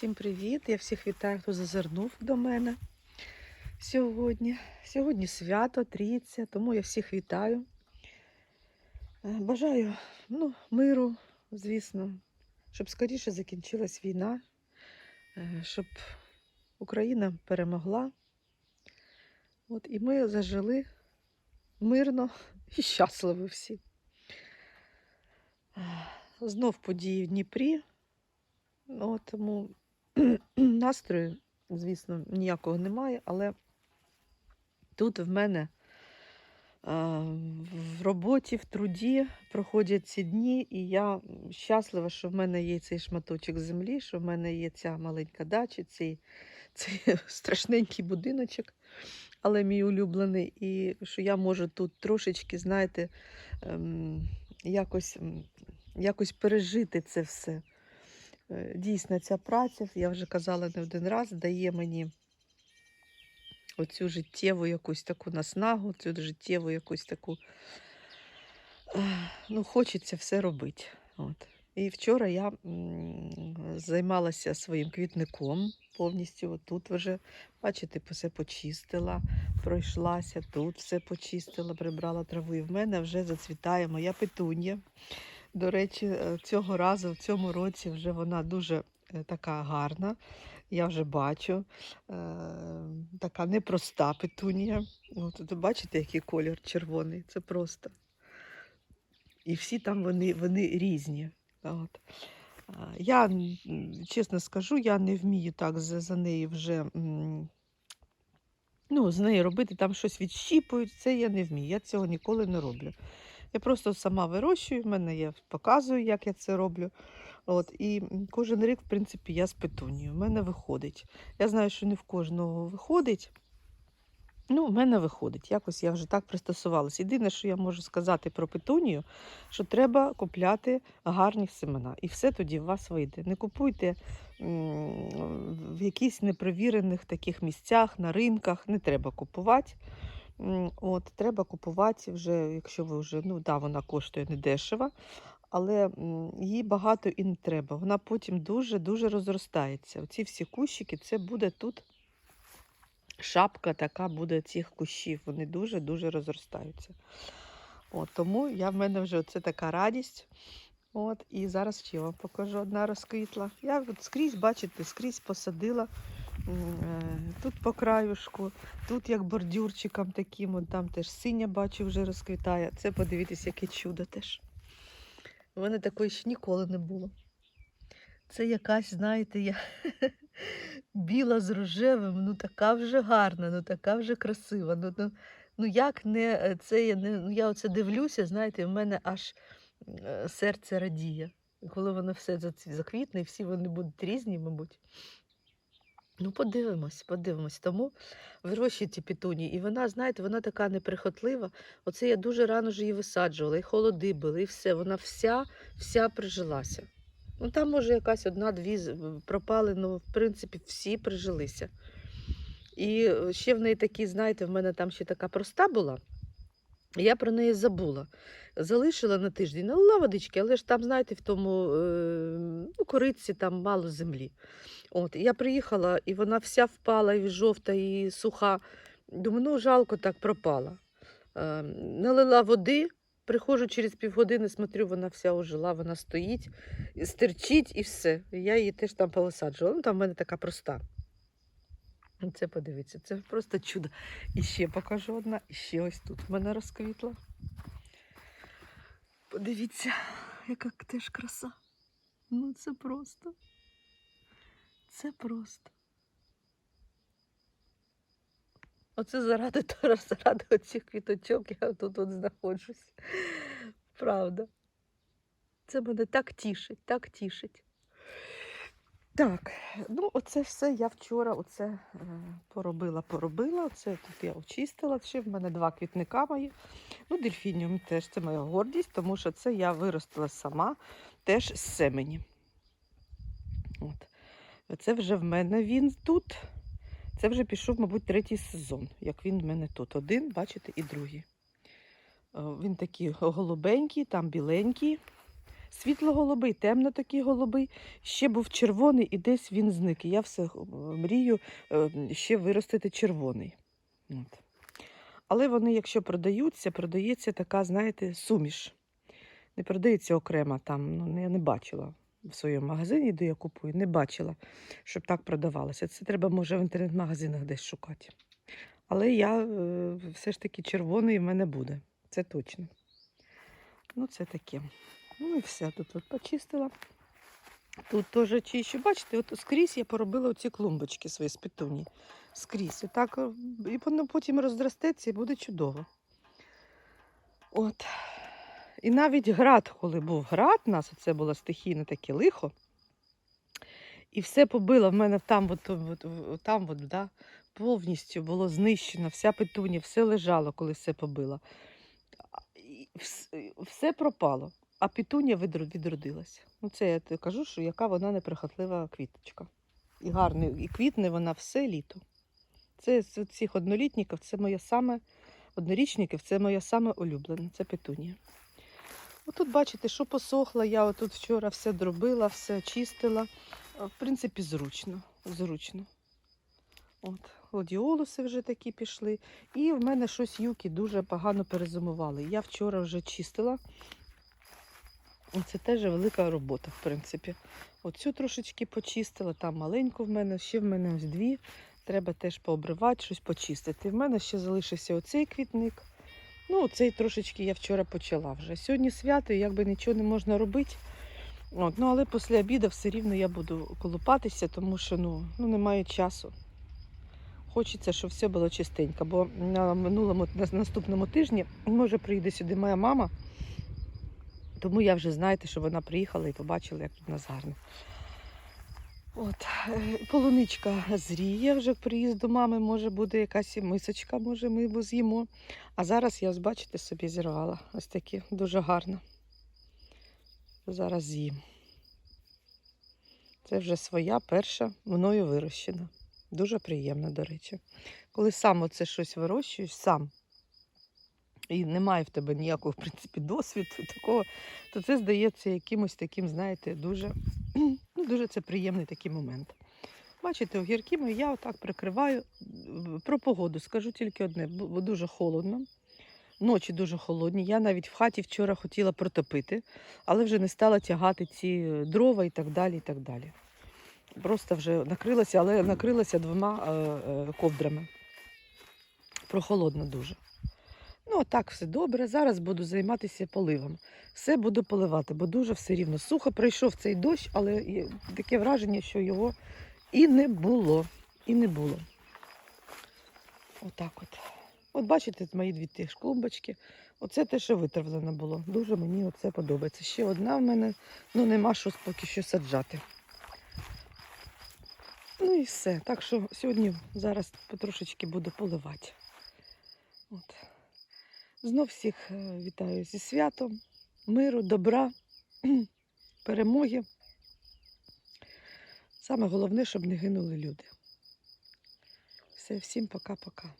Всім привіт! Я всіх вітаю, хто зазирнув до мене сьогодні. Сьогодні свято, трійця, тому я всіх вітаю. Е, Бажаю ну, миру, звісно, щоб скоріше закінчилась війна, е, щоб Україна перемогла. От, і ми зажили мирно і щасливо всі. Е, Знов події в Дніпрі. От тому настрою, звісно, ніякого немає, але тут в мене в роботі, в труді проходять ці дні, і я щаслива, що в мене є цей шматочок землі, що в мене є ця маленька дача, цей, цей страшненький будиночок, але мій улюблений, і що я можу тут трошечки, знаєте, ем, якось, якось пережити це все. Е, Дійсно, ця праця, я вже казала не один раз, дає мені оцю життєву якусь таку наснагу, цю життєву якусь таку. Ну, хочеться все робити. От. І вчора я займалася своїм квітником повністю. От Тут вже, бачите, все почистила, пройшлася, тут все почистила, прибрала траву. І в мене вже зацвітає моя петунія. До речі, е, цього разу, в цьому році, вже вона дуже е, така гарна. Я вже бачу. Е, така непроста петунія. Тут бачите, який колір червоний. Це просто. І всі там вони, вони різні. От. Я, чесно скажу, я не вмію так за, за неї вже. Ну, з нею робити там щось відщіпують, це я не вмію. Я цього ніколи не роблю. Я просто сама вирощую, в мене я показую, як я це роблю. От, і кожен рік, в принципі, я з петунією. В мене виходить. Я знаю, що не в кожного виходить. Ну, в мене виходить. Якось я вже так пристосувалася. Єдине, що я можу сказати про петунію, що треба купляти гарні семена. І все тоді у вас вийде. Не купуйте в якихось непровірених таких місцях, на ринках. Не треба купувати. От, треба купувати вже, якщо ви вже, ну да, вона коштує недешево, але м, її багато і не треба. Вона потім дуже-дуже розростається. Оці всі кущики, це буде тут шапка така буде цих кущів. Вони дуже-дуже розростаються. От, тому я в мене вже це така радість. От, і зараз ще вам покажу одна розквітла. Я от скрізь, бачите, скрізь посадила тут по краюшку, тут як бордюрчиком таким, от там теж синя бачу вже розквітає. Це подивіться, яке чудо теж. У мене такої ще ніколи не було. Це якась, знаєте, я біла з рожевим, ну така вже гарна, ну така вже красива. Ну, ну, ну як не е, це я не ну я оце дивлюся, знаєте, в мене аж е, серце радіє. Коли воно все заквітне, всі вони будуть різні, мабуть. Ну, подивимось, подивимось. Тому вирощуйте петунії. І вона, знаєте, вона така неприхотлива. Оце я дуже рано ж її висаджувала, і холоди були, і все. Вона вся, вся прижилася. Ну, там, може, якась одна-дві пропали, ну, в принципі, всі прижилися. І е, ще в неї такі, знаєте, в мене там ще така проста була. Я про неї забула. Залишила на тиждень, налила водички, але ж там, знаєте, в тому е, ну, кориці там мало землі. От, я приїхала, і вона вся впала, і жовта, і суха. Думаю, ну жалко так пропала. Е, налила води, приходжу через півгодини, смотрю, вона вся ожила, вона стоїть, стерчить і все. Я її теж там повисаджувала. Ну, там в мене така проста. Це подивіться, це просто чудо. І ще покажу одна, і ще ось тут в мене розквітла. Подивіться, яка теж краса. Ну це просто. Це просто. Оце заради того, заради оцих квіточок я тут от знаходжусь. Правда. Це мене так тішить, так тішить. Так, ну оце все я вчора оце е, поробила, поробила. Оце тут я очистила. Ще в мене два квітника мої. Ну, дельфініум теж це моя гордість, тому що це я виростила сама теж з семені. От. Це вже в мене він тут. Це вже пішов, мабуть, третій сезон, як він в мене тут. Один, бачите, і другий. Е, Він такий голубенький, там біленький. Світло-голубий, темно такий голубий. Ще був червоний і десь він зник. Я все е, мрію е, ще виростити червоний. От. Але вони, якщо продаються, продається така, знаєте, суміш. Не продається окремо там. Ну, я не бачила в своєму магазині, де я купую, не бачила, щоб так продавалося. Це треба, може, в інтернет-магазинах десь шукати. Але я е, все ж таки червоний в мене буде. Це точно. Ну, це таке. Ну і все. Тут от почистила. Тут теж чищу. Бачите, от скрізь я поробила оці клумбочки свої з петуні. Скрізь. Отак, е, і воно потім розростеться і буде чудово. От. І навіть град, коли був град, у нас це було стихійне таке лихо. І все побило в мене там, от, от, там от, да, повністю було знищено, вся петуня, все лежало, коли все побило. Все пропало, а петуня відродилася. Ну, це я кажу, що яка вона неприхотлива квіточка. І гарна, і квітне вона все літо. Це з цих однолітників, це моє саме однорічників, це моє саме улюблене, це петунія. Отут бачите, що посохло, я отут вчора все дробила, все чистила. В принципі, зручно. зручно. От, гладіолуси вже такі пішли. І в мене щось юки дуже погано перезимували. Я вчора вже чистила. Це теж велика робота, в принципі. Оцю трошечки почистила, там маленьку в мене, ще в мене ось дві. Треба теж пообривати, щось почистити. В мене ще залишився оцей квітник. Ну, цей трошечки я вчора почала вже. Сьогодні свято, і якби нічого не можна робити. От, ну, але після обіду все рівно я буду колупатися, тому що ну, ну, немає часу. Хочеться, щоб все було чистенько, бо на минулому на наступному тижні може приїде сюди моя мама. Тому я вже знаєте, що вона приїхала і побачила, як тут нас гарно. От, е, полуничка зріє вже приїзду мами, може буде якась мисочка, може ми його з'їмо. А зараз я, ось, бачите, собі зірвала. Ось такі дуже гарно. Зараз з'їм. Це вже своя перша мною вирощена. Дуже приємно, до речі. Коли сам оце щось вирощуєш, сам, і немає в тебе ніякого, в принципі, досвіду такого, то це здається якимось таким, знаєте, дуже, ну, дуже це приємний такий момент. Бачите, огірки мої я отак прикриваю. Про погоду скажу тільки одне, бо дуже холодно. Ночі дуже холодні. Я навіть в хаті вчора хотіла протопити, але вже не стала тягати ці е, дрова і так далі. і так далі. Просто вже накрилася, але накрилася двома е, е, ковдрами. Прохолодно дуже. Ну, так, все добре. Зараз буду займатися поливом. Все буду поливати, бо дуже все рівно. Сухо прийшов цей дощ, але таке враження, що його і не було. І не було. Отак от. От бачите, мої дві тих клумбочки. Оце те, що витравлено було. Дуже мені оце подобається. Ще одна в мене, ну нема що поки що саджати. Ну і все. Так що сьогодні зараз потрошечки буду поливати. От. Знов всіх е, вітаю зі святом, миру, добра, перемоги. Саме головне, щоб не гинули люди. Все, всім пока-пока.